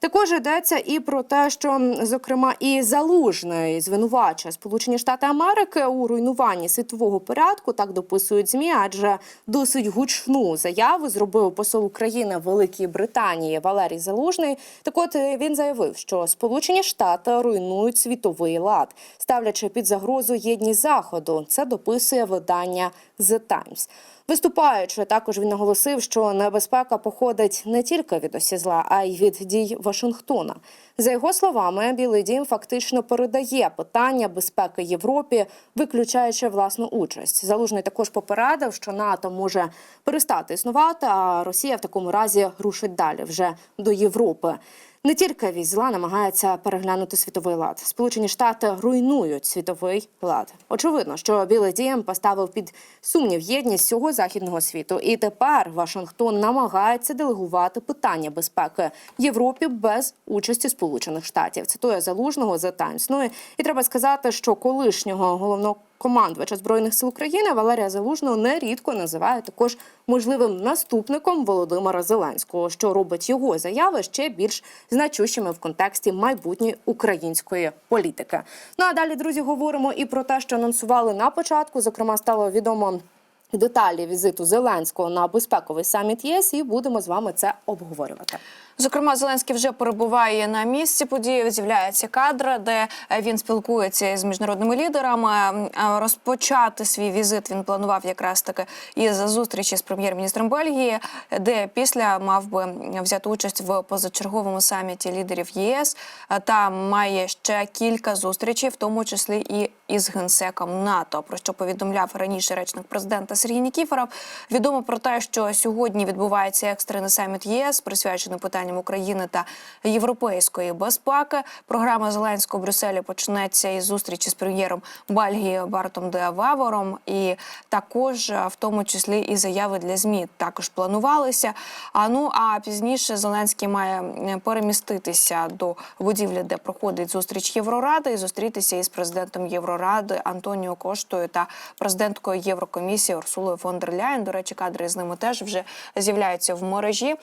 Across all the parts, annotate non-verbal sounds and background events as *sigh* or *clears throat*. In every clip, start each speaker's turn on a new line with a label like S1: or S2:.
S1: Також йдеться і про те, що зокрема і залужний звинувачує Сполучені Штати Америки у руйнуванні світового порядку. Так дописують змі, адже досить гучну заяву зробив посол України в Великій Британії Валерій Залужний. Так, от е, він заявив, що Сполучені Штати руйнують світовий лад, ставлячи під загрозу єдність заходу. Це дописує видання The Times. Виступаючи, також він наголосив, що небезпека походить не тільки від осі зла, а й від дій Вашингтона. За його словами, Білий Дім фактично передає питання безпеки Європі, виключаючи власну участь. Залужний також попередив, що НАТО може перестати існувати, а Росія в такому разі рушить далі вже до Європи. Не тільки вісь зла намагається переглянути світовий лад. Сполучені Штати руйнують світовий лад. Очевидно, що Білий Дім поставив під сумнів єдність всього західного світу, і тепер Вашингтон намагається делегувати питання безпеки Європі без участі Сполучених Штатів. Цитує залужного The Times. Ну і треба сказати, що колишнього головного командувача збройних сил України Валерія Залужного нерідко називає також можливим наступником Володимира Зеленського, що робить його заяви ще більш значущими в контексті майбутньої української політики. Ну а далі, друзі, говоримо і про те, що анонсували на початку. Зокрема, стало відомо. Деталі візиту Зеленського на безпековий саміт ЄС, і будемо з вами це обговорювати.
S2: Зокрема, Зеленський вже перебуває на місці події. З'являється кадр, де він спілкується з міжнародними лідерами. Розпочати свій візит він планував якраз таки із зустрічі з прем'єр-міністром Бельгії, де після мав би взяти участь в позачерговому саміті лідерів ЄС. Та має ще кілька зустрічей, в тому числі і із генсеком НАТО. Про що повідомляв раніше речник президента Сергій Нікіфоров. Відомо про те, що сьогодні відбувається екстрений саміт ЄС, присвячений питанням України та європейської безпеки. Програма Зеленського в Брюсселі почнеться із зустрічі з прем'єром Бельгії Бартом де Вавором, і також е, в тому числі і заяви для змі також планувалися. А ну а пізніше Зеленський має переміститися до будівлі, де проходить зустріч Євроради, і зустрітися із президентом Євроради Антоніо Коштою та президенткою Єврокомісії Урсулою фон дер Ляєн. До речі, кадри з ними теж вже з'являються в мережі.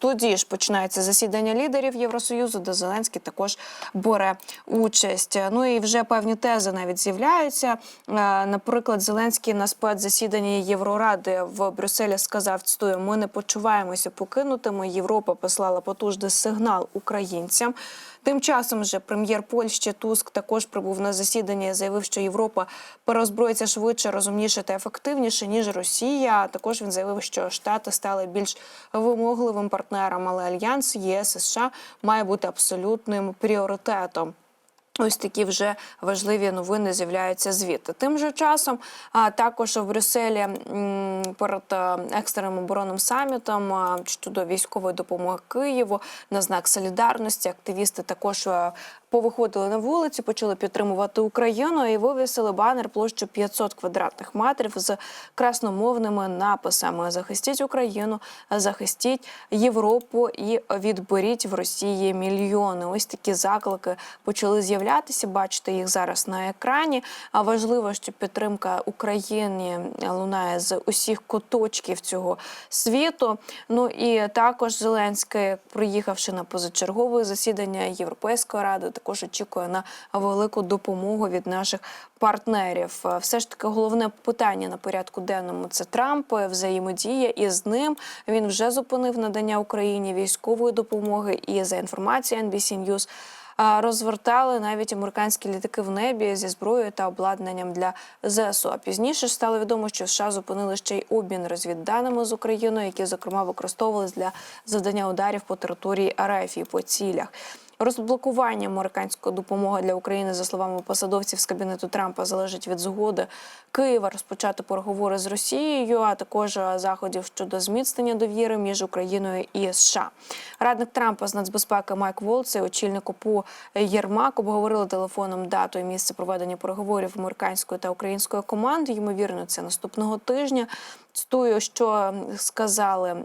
S2: Тоді ж починається засідання лідерів Євросоюзу, де Зеленський також бере участь. Ну і вже певні тези навіть з'являються. Е, Наприклад, Зеленський на спецзасіданні Євроради в Брюсселі сказав: цитую, ми не почуваємося покинутими. Європа послала потужний сигнал українцям. Тим часом же прем'єр Польщі Туск також прибув на засідання і заявив, що Європа переозброїться швидше, розумніше та ефективніше ніж Росія. Також він заявив, що Штати стали більш вимогливим партнером, але альянс ЄС США має бути абсолютним пріоритетом. Ось такі вже важливі новини з'являються звідти. Тим же часом а, також в Брюсселі перед е, екстреним оборонним самітом щодо військової допомоги Києву на знак солідарності. Активісти також е, повиходили на вулиці, почали підтримувати Україну і вивісили банер площу 500 квадратних метрів з красномовними написами: Захистіть Україну, захистіть Європу і відберіть в Росії мільйони. Ось такі заклики почали з'являтися. Бачите їх зараз на екрані. А важливо, що підтримка України лунає з усіх куточків цього світу. Ну і також Зеленський, приїхавши на позачергове засідання Європейської ради, також очікує на велику допомогу від наших партнерів. Все ж таки, головне питання на порядку денному це Трамп, взаємодія і з ним він вже зупинив надання Україні військової допомоги. І за інформацією NBC News, розвертали навіть американські літаки в небі зі зброєю та обладнанням для ЗСУ. А пізніше стало відомо, що США зупинили ще й обмін розвідданими з Україною, які зокрема використовувались для завдання ударів по території РФ і по цілях. Розблокування американської допомоги для України, за словами посадовців з кабінету Трампа, залежить від згоди Києва розпочати переговори з Росією, а також заходів щодо зміцнення довіри між Україною і США. Радник Трампа з нацбезпеки Майк Волц і очільник ОПУ Єрмак обговорили телефоном дату і місце проведення переговорів американської та української команди. Ймовірно, це наступного тижня. Цитую, що сказали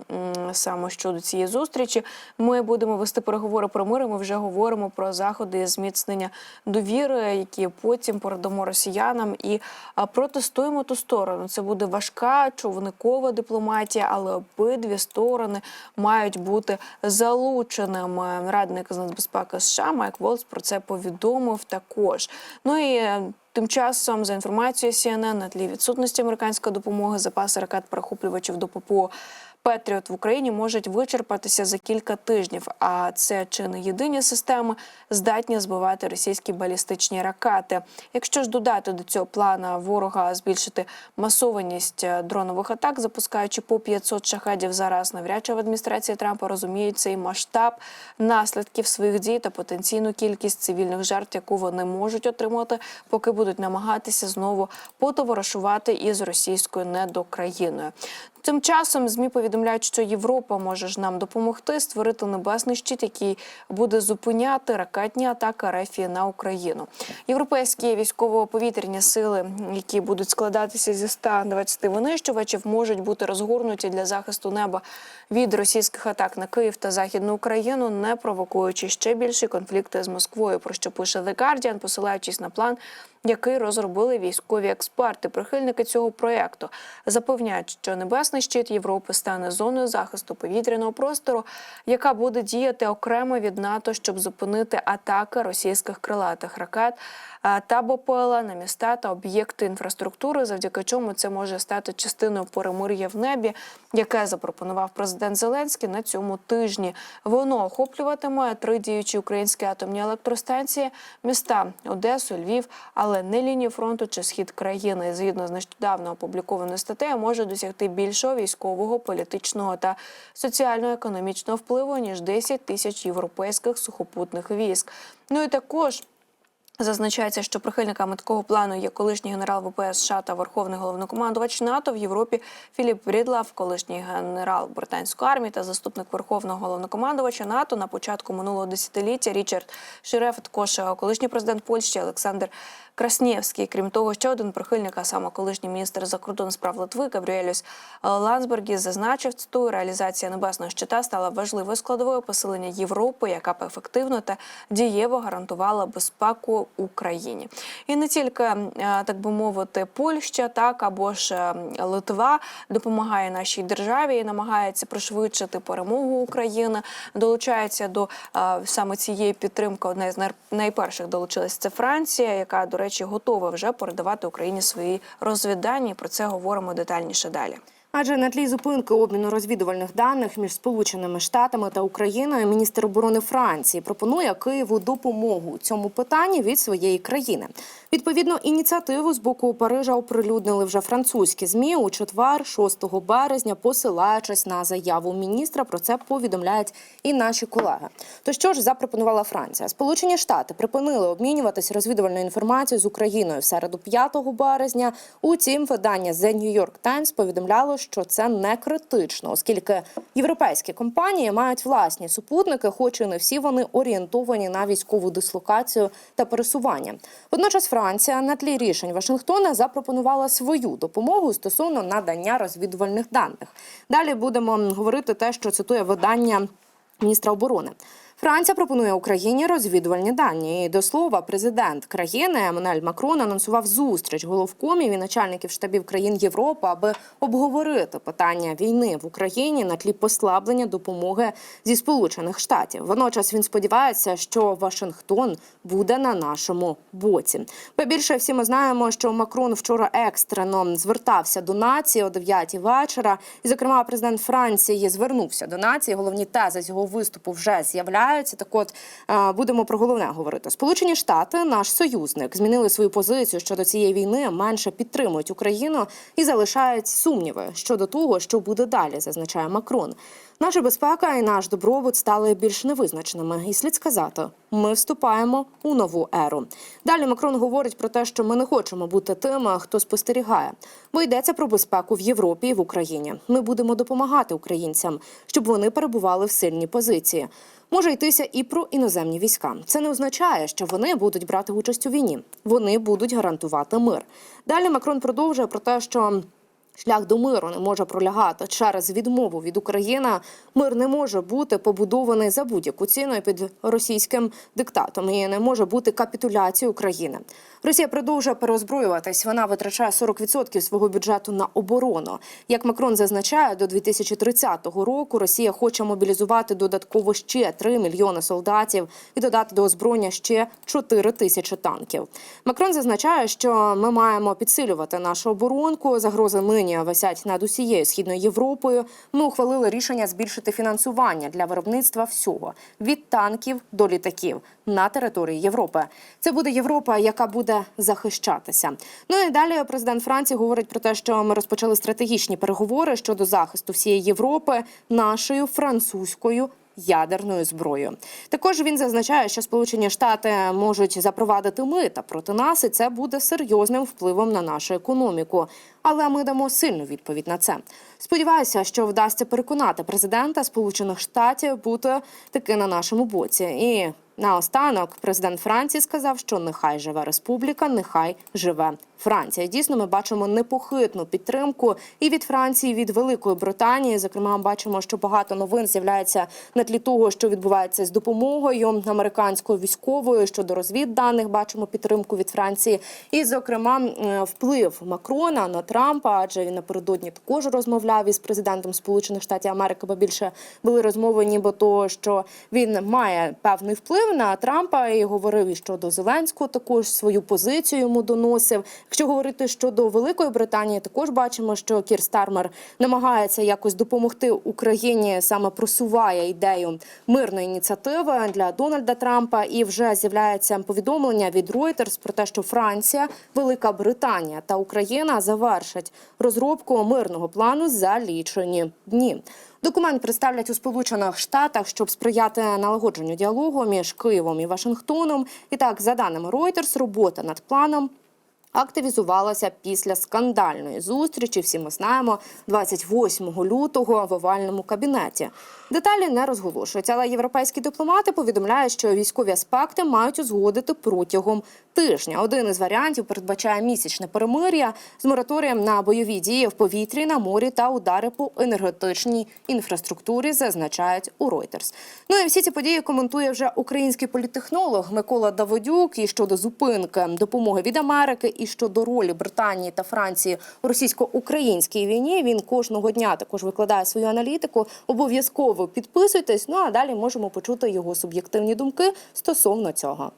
S2: саме щодо цієї зустрічі. Ми будемо вести переговори про мир. Ми вже говоримо про заходи зміцнення довіри, які потім передамо росіянам і протестуємо ту сторону. Це буде важка човникова дипломатія, але обидві сторони мають бути залученими. Радник з нацбезпеки США Майк Волц про це повідомив також. Ну і е, Тим часом, за інформацією CNN, на тлі відсутності американської допомоги, запаси ракет перехоплювачів до ППО Петріот в Україні можуть вичерпатися за кілька тижнів. А це чи не єдині системи здатні збивати російські балістичні ракети. Якщо ж додати до цього плана ворога збільшити масованість е, дронових атак, запускаючи по 500 шахедів зараз, навряд чи в адміністрації Трампа розуміють цей масштаб наслідків своїх дій та потенційну кількість цивільних жертв, яку вони можуть отримати, поки будуть намагатися знову потоваришувати із російською недокраїною. Тим часом змі повідомляють, що Європа може ж нам допомогти створити небесний щит, який буде зупиняти ракетні атаки РФ на Україну. Європейські військово-повітряні сили, які будуть складатися зі 120 винищувачів, можуть бути розгорнуті для захисту неба від російських атак на Київ та Західну Україну, не провокуючи ще більші конфлікти з Москвою. Про що пише The Guardian, посилаючись на план який розробили військові експерти. Прихильники цього проєкту запевняють, що небесний щит Європи стане зоною захисту повітряного простору, яка буде діяти окремо від НАТО, щоб зупинити атаки російських крилатих ракет е, та БПЛА на міста та об'єкти інфраструктури, завдяки чому це може стати частиною перемир'я в небі, яке запропонував президент Зеленський на цьому тижні. Воно охоплюватиме три діючі українські атомні електростанції, міста Одесу, Львів, але не лінію фронту чи схід країни. Згідно з нещодавно опублікованою статтею, може досягти більшого військового, політичного та соціально-економічного впливу ніж 10 тисяч європейських сухопутних військ. Ну і також. Зазначається, що прихильниками такого плану є колишній генерал ВПС США та верховний головнокомандувач НАТО в Європі Філіп Брідлав, колишній генерал британської армії та заступник верховного головнокомандувача НАТО на початку минулого десятиліття Річард Ширеф, також е, колишній президент Польщі Олександр Краснєвський. Крім того, ще один прихильник, а саме колишній міністр закордонних справ Литви Габріелюс Лансбергі зазначив, цитую, реалізація небесного щита стала важливою складовою посилення Європи, яка б ефективно та дієво гарантувала безпеку Україні. І не тільки е, так би мовити, Польща, так або ж е, Литва допомагає нашій державі і намагається пришвидшити перемогу України, долучається до е, саме цієї підтримки. Одна з най- найперших долучилась це Франція, яка, до речі, готова вже передавати Україні свої розвіддані. Про це говоримо детальніше далі.
S1: Адже на тлі зупинки обміну розвідувальних даних між Сполученими Штатами та Україною міністр оборони Франції пропонує Києву допомогу у цьому питанні від своєї країни. Відповідно, ініціативу з боку Парижа оприлюднили вже французькі змі у четвер, 6 березня, посилаючись на заяву міністра. Про це повідомляють і наші колеги. То що ж запропонувала Франція? Сполучені Штати припинили обмінюватися розвідувальною інформацією з Україною в середу 5 березня. Утім, видання The New York Times повідомляло, що це не критично, оскільки європейські компанії мають власні супутники, хоч і не всі вони орієнтовані на військову дислокацію та пересування. Водночас Франція на тлі рішень Вашингтона запропонувала свою допомогу стосовно надання розвідувальних даних. Далі будемо говорити те, що цитує видання міністра оборони. Франція пропонує Україні розвідувальні дані. І до слова, президент країни Еммануель Макрон анонсував зустріч головкомів і начальників штабів країн Європи, аби обговорити питання війни в Україні на тлі послаблення допомоги зі Сполучених Штатів. Водночас він сподівається, що Вашингтон буде на нашому боці. Побільше всі ми знаємо, що Макрон вчора екстрено звертався до нації о 9 вечора. І, зокрема, президент Франції звернувся до нації. Головні тези з його виступу вже з'являються. Так, от е, будемо про головне говорити. Сполучені Штати, наш союзник, змінили свою позицію щодо цієї війни, менше підтримують Україну і залишають сумніви щодо того, що буде далі, зазначає Макрон. Наша безпека і наш добробут стали більш невизначеними. І слід сказати, ми вступаємо у нову еру. Далі Макрон говорить про те, що ми не хочемо бути тими, хто спостерігає, бо йдеться про безпеку в Європі і в Україні. Ми будемо допомагати українцям, щоб вони перебували в сильній позиції. Може йтися і про іноземні війська. Це не означає, що вони будуть брати участь у війні. Вони будуть гарантувати мир. Далі Макрон продовжує про те, що Шлях до миру не може пролягати через відмову від України. Мир не може бути побудований за будь-яку ціну під російським диктатом і не може бути капітуляцією України. Росія продовжує переозброюватись. Вона витрачає 40% свого бюджету на оборону. Як Макрон зазначає, до 2030 року Росія хоче мобілізувати додатково ще 3 мільйони солдатів і додати до озброєння ще 4 тисячі танків. Макрон зазначає, що ми маємо підсилювати нашу оборонку. Загрози нині висять над усією східною Європою. Ми ухвалили рішення збільшити фінансування для виробництва всього від танків до літаків на території Європи. Це буде Європа, яка буде захищатися. Ну і далі президент Франції говорить про те, що ми розпочали стратегічні переговори щодо захисту всієї Європи нашою французькою. Ядерною зброєю також він зазначає, що Сполучені Штати можуть запровадити мита проти нас, і це буде серйозним впливом на нашу економіку. Але ми дамо сильну відповідь на це. Сподіваюся, що вдасться переконати президента Сполучених Штатів бути таки на нашому боці. І наостанок президент Франції сказав, що нехай живе республіка, нехай живе Франція. Дійсно, ми бачимо непохитну підтримку і від Франції, і від Великої Британії. Зокрема, бачимо, що багато новин з'являється на тлі того, що відбувається з допомогою американською військовою щодо розвідданих. Бачимо підтримку від Франції, і зокрема вплив Макрона на Трампа, адже він напередодні також розмовляв із президентом Сполучених Штатів Америки, бо більше були розмови, нібито що він має певний вплив на Трампа і говорив і щодо Зеленського, також свою позицію йому доносив. Якщо говорити щодо Великої Британії, також бачимо, що Кір Стармер намагається якось допомогти Україні, саме просуває ідею мирної ініціативи для Дональда Трампа. І вже з'являється повідомлення від Reuters про те, що Франція, Велика Британія та Україна завершать розробку мирного плану за лічені дні. Документ представлять у Сполучених Штатах, щоб сприяти налагодженню діалогу між Києвом і Вашингтоном. І так, за даними Reuters, робота над планом активізувалася після скандальної зустрічі. Всі ми знаємо 28 лютого в овальному кабінеті. Деталі не розголошують, але європейські дипломати повідомляють, що військові аспекти мають узгодити протягом тижня. Один із варіантів передбачає місячне перемир'я з мораторієм на бойові дії в повітрі, на морі та удари по енергетичній інфраструктурі, зазначають у Reuters. Ну і всі ці події коментує вже український політтехнолог Микола Давидюк і щодо зупинки допомоги від Америки, і щодо ролі Британії та Франції у російсько-українській війні. Він кожного дня також викладає свою аналітику. Обов'язково підписуйтесь. Ну а далі можемо почути його суб'єктивні думки стосовно цього.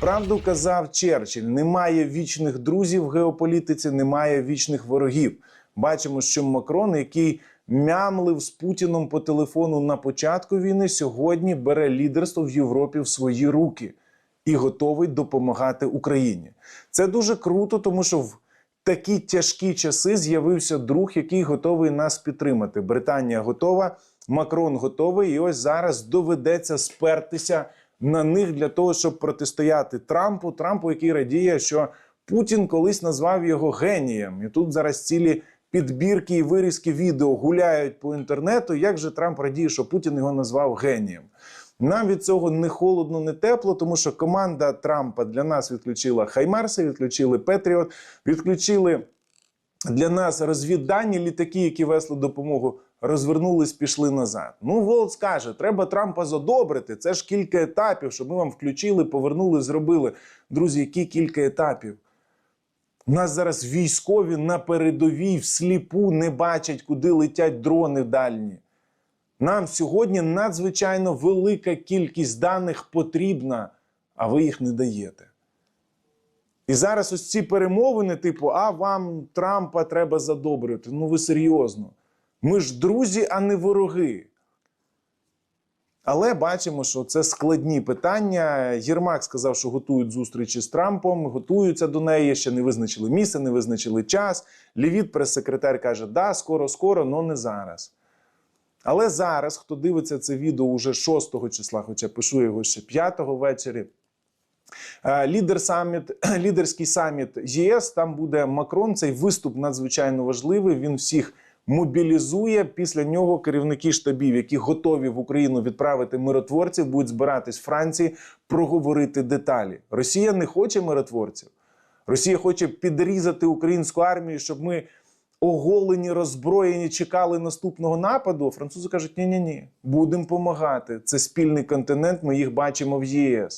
S3: Правду казав Черчилль: немає вічних друзів в геополітиці, немає вічних ворогів. Бачимо, що Макрон, який мямлив з Путіном по телефону на початку війни, сьогодні бере лідерство в Європі в свої руки і готовий допомагати Україні. Це дуже круто, тому що в такі тяжкі часи з'явився друг, який готовий нас підтримати. Британія готова, Макрон готовий, і ось зараз доведеться спертися на них для того, щоб протистояти Трампу. Трампу, який радіє, що Путін колись назвав його генієм, і тут зараз цілі. Підбірки і вирізки відео гуляють по інтернету. Як же Трамп радіє, що Путін його назвав генієм? Нам від цього не холодно, не тепло, тому що команда Трампа для нас відключила Хаймарси, відключили Петріот, відключили для нас розвіддані літаки, які везли допомогу, розвернулись, пішли назад. Ну, Волт скаже, треба Трампа задобрити. Це ж кілька етапів, щоб ми вам включили, повернули, зробили. Друзі, які кілька етапів? У нас зараз військові на передовій всліпу не бачать, куди летять дрони дальні. Нам сьогодні надзвичайно велика кількість даних потрібна, а ви їх не даєте. І зараз ось ці перемовини, типу, а вам Трампа треба задобрити. Ну ви серйозно. Ми ж друзі, а не вороги. Але бачимо, що це складні питання. Єрмак сказав, що готують зустрічі з Трампом, готуються до неї, ще не визначили місце, не визначили час. Лівіт, прес-секретар, каже, да, скоро, скоро, але не зараз. Але зараз, хто дивиться це відео уже 6 числа, хоча пишу його ще 5 ввечері. е, Лідер саміт, *clears throat* лідерський саміт ЄС. Там буде Макрон. Цей виступ надзвичайно важливий. Він всіх мобілізує. Після нього керівники штабів, які готові в Україну відправити миротворців, будуть збиратись в Франції, проговорити деталі. Росія не хоче миротворців. Росія хоче підрізати українську армію, щоб ми оголені, роззброєні, чекали наступного нападу. Французи кажуть: ні, ні, ні, будемо допомагати. Це спільний континент. Ми їх бачимо в ЄС.